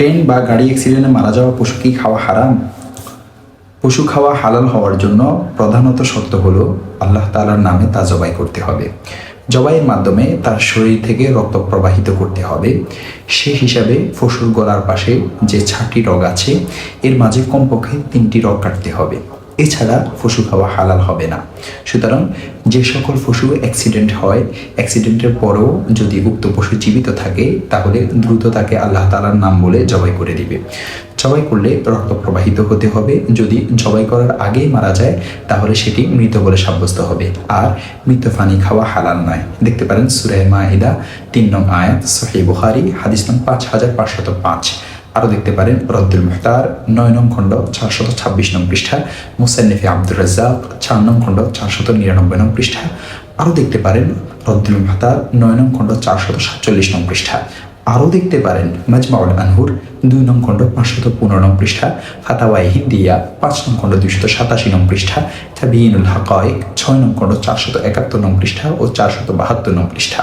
Train বা গাড়ি অ্যাক্সিডেন্টে মারা যাওয়া পশু কি খাওয়া হারাম? পশু খাওয়া হালাল হওয়ার জন্য প্রধানত শর্ত হলো আল্লাহ তালার নামে তা জবাই করতে হবে। জবাইয়ের মাধ্যমে তার শরীর থেকে রক্ত প্রবাহিত করতে হবে। সে হিসাবে পশুর গলার পাশে যে ছাটি রগ আছে, এর মাঝে কমপক্ষে তিনটি রগ কাটতে হবে। এছাড়া পশু খাওয়া হালাল হবে না। সুতরাং যে সকল পশু অ্যাক্সিডেন্ট হয় অ্যাক্সিডেন্টের পরেও যদি উক্ত পশু জীবিত থাকে, তাহলে দ্রুত তাকে আল্লাহ তালার নাম বলে জবাই করে দিবে। জবাই করলে রক্ত প্রবাহিত হতে হবে। যদি জবাই করার আগেই মারা যায়, তাহলে সেটি মৃত বলে সাব্যস্ত হবে। আর মৃত ফানি খাওয়া হালাল নয়। দেখতে পারেন সুরায় মাহিদা তিন নং আয়াত সহি বুখারি, হাদিস নং পাঁচ হাজার পাঁচশত পাঁচ। আরও দেখতে পারেন রদ্দুল মুখতার, নয় নং খণ্ড, চারশত ছাব্বিশ নং পৃষ্ঠা, মুসান্নিফি আব্দুর রাজ্জাক, চার নং খণ্ড, চারশত নিরানব্বই নং পৃষ্ঠা। আরও দেখতে পারেন রদ্দুল মুখতার, নয় নং খণ্ড, চারশত সাতচল্লিশ নং পৃষ্ঠা। আরও দেখতে পারেন মাজমাউল আনহুর, দুই নং খণ্ড, পাঁচশত পনেরো নং পৃষ্ঠা। ফাতাওয়াই হিন্দিয়া পাঁচ নং খণ্ড, দুইশত সাতাশি নং পৃষ্ঠা। তাবিনুল হাকায়েক, ছয় নং খণ্ড, চারশত একাত্তর নং পৃষ্ঠা ও চারশত বাহাত্তর নং পৃষ্ঠা।